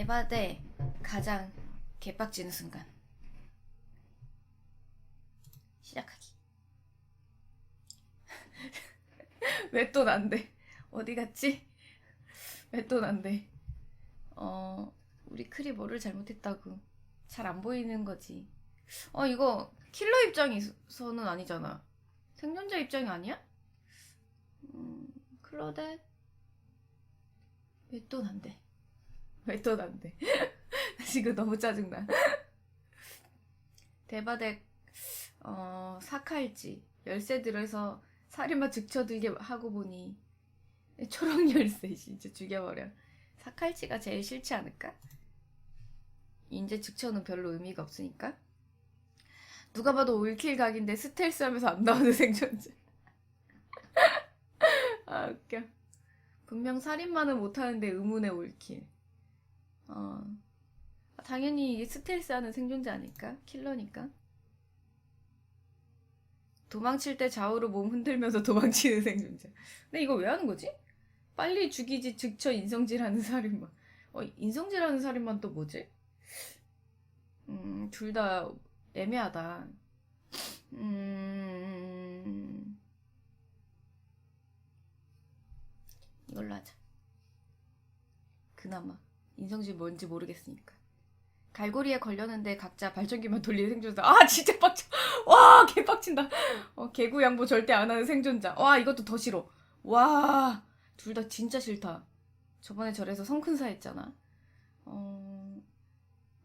대바대 가장 개빡치는 순간. 시작하기. 왜 또 난데? 어디 갔지? 왜 또 난데? 어 우리 크리 뭐를 잘못했다고. 잘 안 보이는 거지. 어 이거 킬러 입장에서는 아니잖아. 생존자 입장이 아니야? 음 클로데 왜 또 난데 왜또 난데. 지금 너무 짜증나. 대바덱 어 사칼지 열쇠 들어서 살인마 즉쳐들게 하고 보니 초록 열쇠 진짜 죽여버려. 사칼지가 제일 싫지 않을까? 인제 즉쳐는 별로 의미가 없으니까? 누가 봐도 올킬 각인데 스텔스 하면서 안 나오는 생존자. 아 웃겨. 분명 살인마는 못하는데 의문의 올킬 어 당연히 이게 스텔스 하는 생존자 아닐까? 킬러니까 도망칠 때 좌우로 몸 흔들면서 도망치는 생존자. 근데 이거 왜 하는 거지? 빨리 죽이지 즉처 인성질하는 살인마. 어, 인성질하는 살인마는 또 뭐지? 음, 둘 다 애매하다. 음, 이걸로 하자. 그나마 인성질 뭔지 모르겠으니까. 갈고리에 걸렸는데 각자 발전기만 돌리는 생존자. 아 진짜 빡쳐. 와 개빡친다. 어, 개구 양보 절대 안 하는 생존자. 와 이것도 더 싫어. 와 둘 다 진짜 싫다. 저번에 절에서 성큰사 했잖아. 어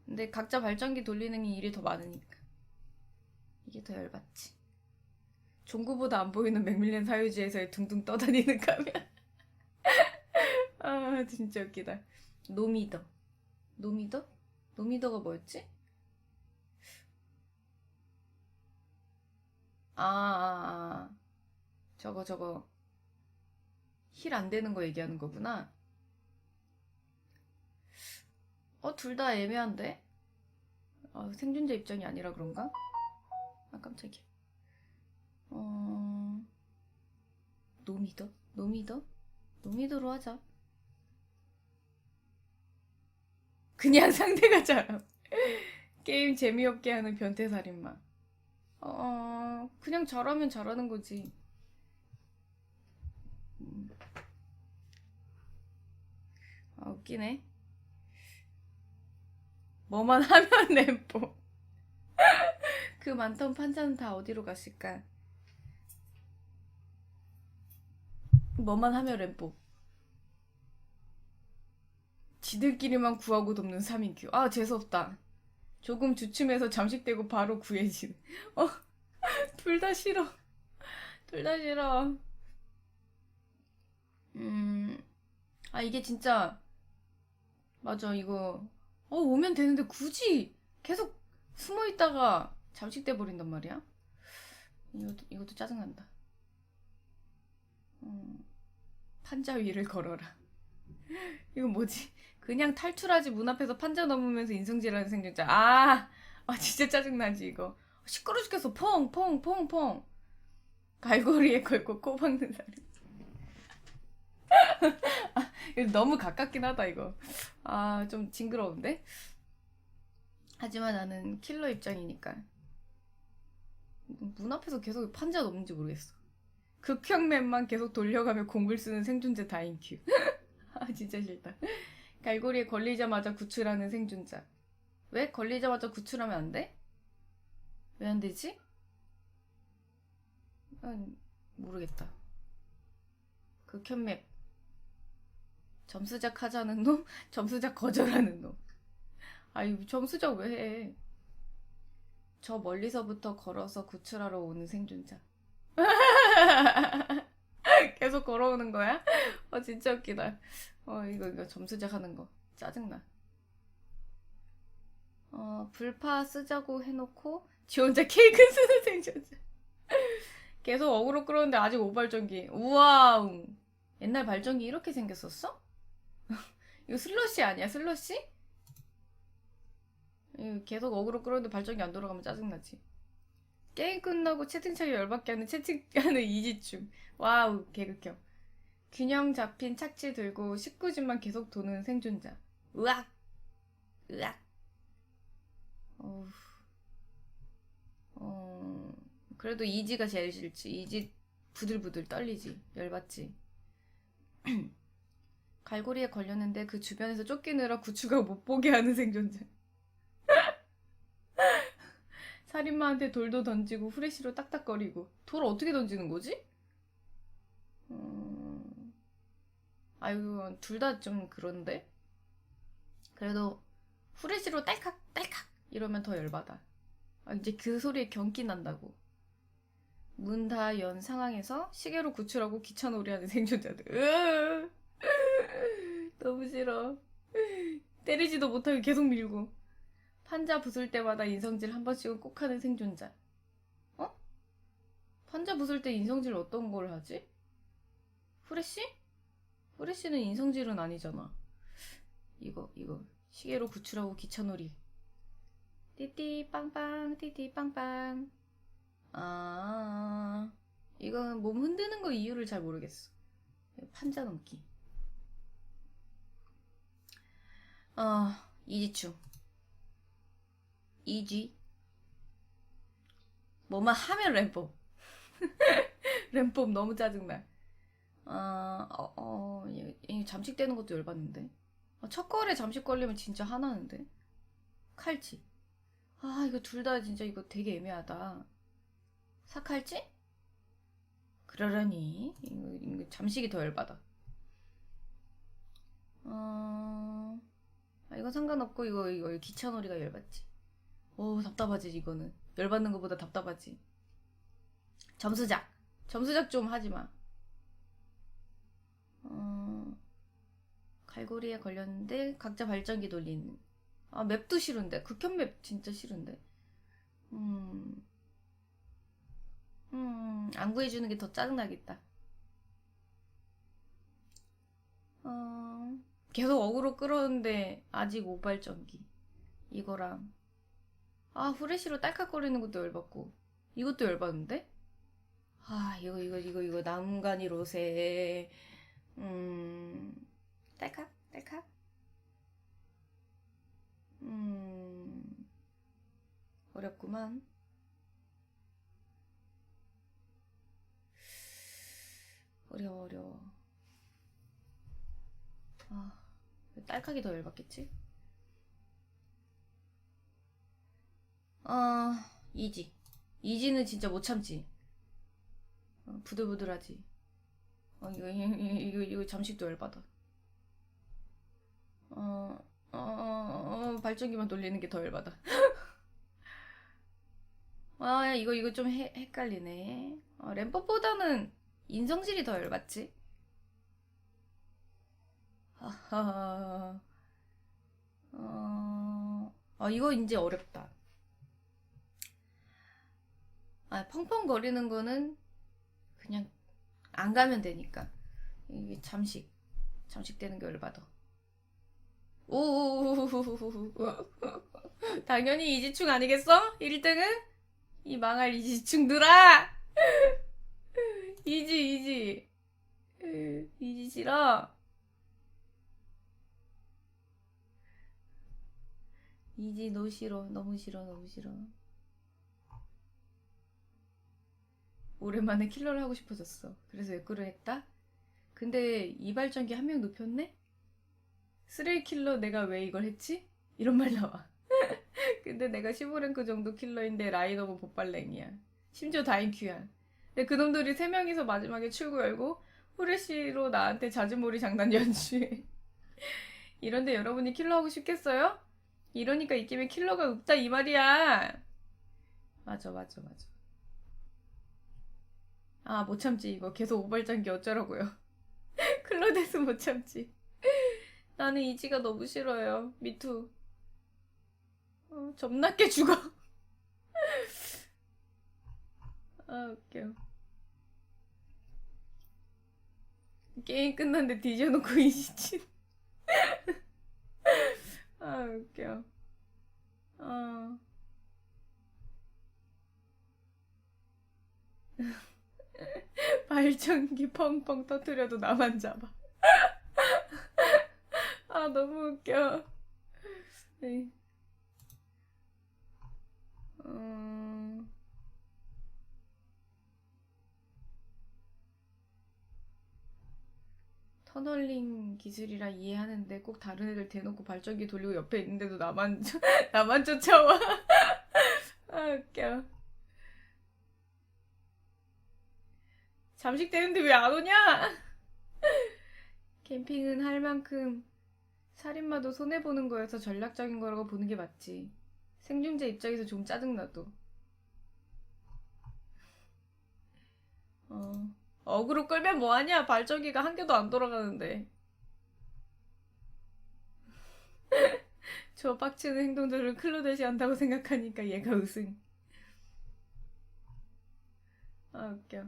근데 각자 발전기 돌리는 일이 더 많으니까 이게 더 열받지. 종구보다 안 보이는 맥밀렌 사유지에서의 둥둥 떠다니는 가면. 아 진짜 웃기다. 노미더. 노미더? 노미더가 뭐였지? 아, 아, 아. 저거, 저거. 힐 안 되는 거 얘기하는 거구나. 어, 둘 다 애매한데? 아, 생존자 입장이 아니라 그런가? 아, 깜짝이야. 어, 노미더? 노미더? 노미더로 하자. 그냥 상대가 잘함. 게임 재미없게 하는 변태 살인마. 어, 그냥 잘하면 잘하는 거지. 음. 아, 웃기네. 뭐만 하면 램보. 그 많던 판자는 다 어디로 갔을까? 뭐만 하면 램보. 지들끼리만 구하고 돕는 3인큐. 아, 재수없다. 조금 주춤해서 잠식되고 바로 구해지는. 어, 둘 다 싫어. 둘 다 싫어. 음, 아, 이게 진짜, 맞아, 이거. 어, 오면 되는데 굳이 계속 숨어 있다가 잠식돼 버린단 말이야. 이것도, 이것도 짜증난다. 음, 판자 위를 걸어라. 이거 뭐지? 그냥 탈출하지 문 앞에서 판자 넘으면서 인성질하는 생존자. 아, 아 진짜 짜증나지 이거. 시끄러 죽겠어. 퐁, 퐁, 퐁, 퐁. 갈고리에 걸고 코 박는 사람. 아, 너무 가깝긴 하다 이거. 아, 좀 징그러운데? 하지만 나는 킬러 입장이니까. 문 앞에서 계속 판자 넘는지 모르겠어. 극형맨만 계속 돌려가며 공을 쓰는 생존자 다인큐. 아, 진짜 싫다. 갈고리에 걸리자마자 구출하는 생존자. 왜 걸리자마자 구출하면 안 돼? 왜 안 되지? 음, 모르겠다. 극혐맵. 점수작 하자는 놈? 점수작 거절하는 놈. 아유, 점수작 왜 해? 저 멀리서부터 걸어서 구출하러 오는 생존자. 계속 걸어오는 거야? 어, 진짜 웃기다. 어, 이거, 이거 점수작 하는 거. 짜증나. 어, 불파 쓰자고 해놓고, 지 혼자 케이크 쓰는 생존자. 계속 어그로 끌었는데 아직 오발전기. 우와. 옛날 발전기 이렇게 생겼었어? 이거 슬러시 아니야, 슬러시? 계속 어그로 끌었는데 발전기 안 돌아가면 짜증나지. 게임 끝나고 채팅창에 열받게 하는 채팅하는 이지충. 와우, 개극혐. 균형 잡힌 착지 들고 19집만 계속 도는 생존자. 으악! 으악. 어우. 어, 그래도 이지가 제일 싫지. 이지 부들부들 떨리지. 열받지. 갈고리에 걸렸는데 그 주변에서 쫓기느라 구추가 못 보게 하는 생존자. 살인마한테 돌도 던지고 후레쉬로 딱딱거리고. 돌 어떻게 던지는 거지? 음... 아유, 둘다 좀 그런데? 그래도 후레쉬로 딸칵, 딸칵! 이러면 더 열받아. 아, 이제 그 소리에 경기 난다고. 문 다 연 상황에서 시계로 구출하고 기차놀이하는 생존자들. 너무 싫어. 때리지도 못하고 계속 밀고. 판자 부술 때마다 인성질 한 번씩은 꼭 하는 생존자. 어? 판자 부술 때 인성질 어떤 걸 하지? 후레쉬? 후레쉬는 인성질은 아니잖아. 이거, 이거. 시계로 구출하고 기차놀이. 띠띠 빵빵 띠띠 빵빵 아 이건 몸 흔드는 거 이유를 잘 모르겠어 판자 넘기 어 이지충 이지 뭐만 하면 램법 램법 너무 짜증나 아, 어, 어, 잠식되는 것도 열받는데 아, 첫 거래 잠식 걸리면 진짜 화나는데 칼치 아, 이거 둘 다 진짜 이거 되게 애매하다. 사칼지? 그러려니. 이거, 이거 잠식이 더 열받아. 어, 아, 이거 상관없고, 이거, 이거 기차놀이가 열받지. 오, 답답하지, 이거는. 열받는 것보다 답답하지. 점수작. 점수작 좀 하지 마. 어, 갈고리에 걸렸는데, 각자 발전기 돌리는. 아, 맵도 싫은데. 극혐 맵 진짜 싫은데. 음. 음, 안 구해주는 게 더 짜증나겠다. 어, 계속 어그로 끌었는데, 아직 오발전기. 이거랑. 아, 후레쉬로 딸깍거리는 것도 열받고. 이것도 열받는데? 아, 이거, 이거, 이거, 이거, 난간이 로세. 음, 딸깍? 딸깍? 음, 어렵구만. 어려워, 어려워. 아, 딸깍이 더 열받겠지? 아, 이지. 이지는 진짜 못 참지. 어, 부들부들하지. 어, 이거, 이거, 이거, 잠식도 열받아. 어, 어, 어, 어, 발전기만 돌리는 게 더 열받아. 아, 이거, 이거 좀 해, 헷갈리네. 어, 램법보다는 인성질이 더 열받지? 하하. 어, 아, 이거 이제 어렵다. 아, 펑펑 거리는 거는 그냥 안 가면 되니까. 이게 잠식. 잠식되는 게 열받아. 오, 당연히 이지충 아니겠어? 1등은? 이 망할 이지충들아! 이지, 이지. 이지 싫어. 이지 너 싫어. 너무 싫어, 너무 싫어. 오랜만에 킬러를 하고 싶어졌어. 그래서 웨꾸를 했다? 근데 이발전기 한명 눕혔네? 쓰레기 킬러 내가 왜 이걸 했지? 이런 말 나와. 근데 내가 15랭크 정도 킬러인데 라인업은 못발랭이야. 심지어 다인큐야. 근데 그놈들이 세 명이서 마지막에 출구 열고 후레쉬로 나한테 자주몰이 장난 연주해. 이런데 여러분이 킬러 하고 싶겠어요? 이러니까 이 게임에 킬러가 없다 이 말이야. 맞아 맞아 맞아. 아 못 참지 이거 계속 오발장기 어쩌라고요. 클로데스 못 참지. 나는 이지가 너무 싫어요. 미투. 어, 점나게 죽어. 아, 웃겨. 게임 끝났는데 뒤져놓고 이지친. 아, 웃겨. 어. 발전기 펑펑 터트려도 나만 잡아. 아, 너무 웃겨. 네. 음... 터널링 기술이라 이해하는데 꼭 다른 애들 대놓고 발전기 돌리고 옆에 있는데도 나만 쫓- 나만 쫓아와. 아 웃겨. 잠식되는데 왜 안 오냐? 캠핑은 할 만큼 살인마도 손해보는 거여서 전략적인 거라고 보는 게 맞지. 생존자 입장에서 좀 짜증나도. 어. 어그로 끌면 뭐하냐? 발전기가 한 개도 안 돌아가는데. 저 빡치는 행동들을 클로데시 한다고 생각하니까 얘가 우승. 아, 웃겨.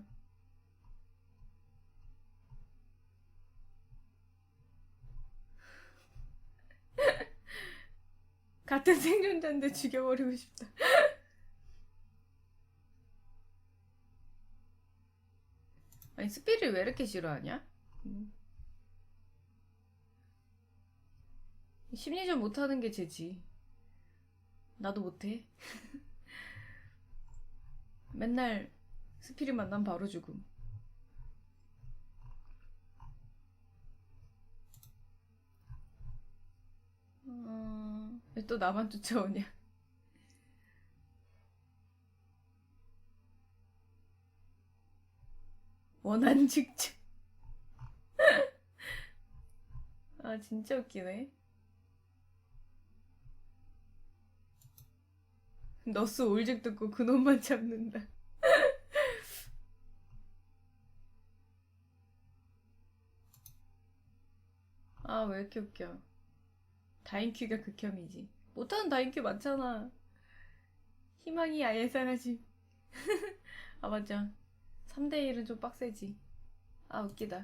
같은 생존자인데 죽여버리고 싶다. 아니, 스피를 왜 이렇게 싫어하냐? 음. 심리전 못하는 게 쟤지. 나도 못해. 맨날 스피를 만나면 바로 죽음. 어, 왜 또 나만 쫓아오냐? 원한 직접. 아, 진짜 웃기네. 너스 올직 듣고 그놈만 잡는다. 아, 왜 이렇게 웃겨. 다인큐가 극혐이지. 못하는 다인큐 많잖아. 희망이 아예 사라짐. 아, 맞아. 3대1은 좀 빡세지. 아, 웃기다.